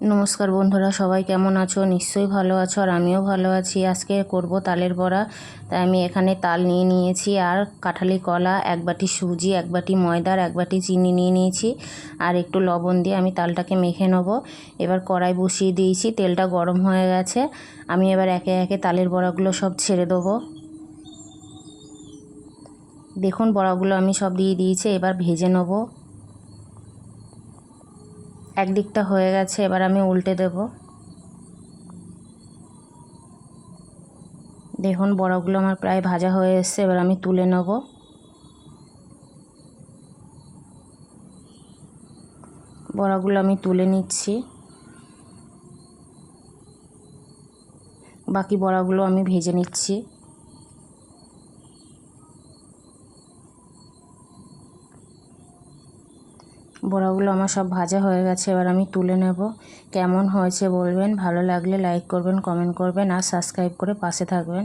নমস্কার বন্ধুরা, সবাই কেমন আছো? নিশ্চয়ই ভালো আছো আর আমিও ভালো আছি। আজকে করব তালের বড়া। তাই আমি এখানে তাল নিয়ে নিয়েছি আর কাঁঠালি কলা, এক বাটি সুজি, এক বাটি ময়দার, এক বাটি চিনি নিয়ে নিয়েছি আর একটু লবণ দিয়ে আমি তালটাকে মেখে নেব। এবার কড়াই বসিয়ে দিয়েছি, তেলটা গরম হয়ে গেছে। আমি এবার একে একে তালের বড়াগুলো সব ছেড়ে দেবো। দেখুন, বড়াগুলো আমি সব দিয়ে দিয়েছি, এবার ভেজে নেব। একদিকটা হয়ে গেছে, এবার আমি উল্টে দেব। দেখুন, বড়াগুলো আমার প্রায় ভাজা হয়ে এসছে, এবার আমি তুলে নেব। বড়াগুলো আমি তুলে নিচ্ছি। বাকি বড়াগুলো আমি ভেজে নিচ্ছি। বড়াগুলো আমার সব ভাজা হয়ে গেছে, এবার আমি তুলে নেব। কেমন হয়েছে বলবেন, ভালো লাগলে লাইক করবেন কমেন্ট করবেন, আর সাবস্ক্রাইব করে পাশে থাকবেন।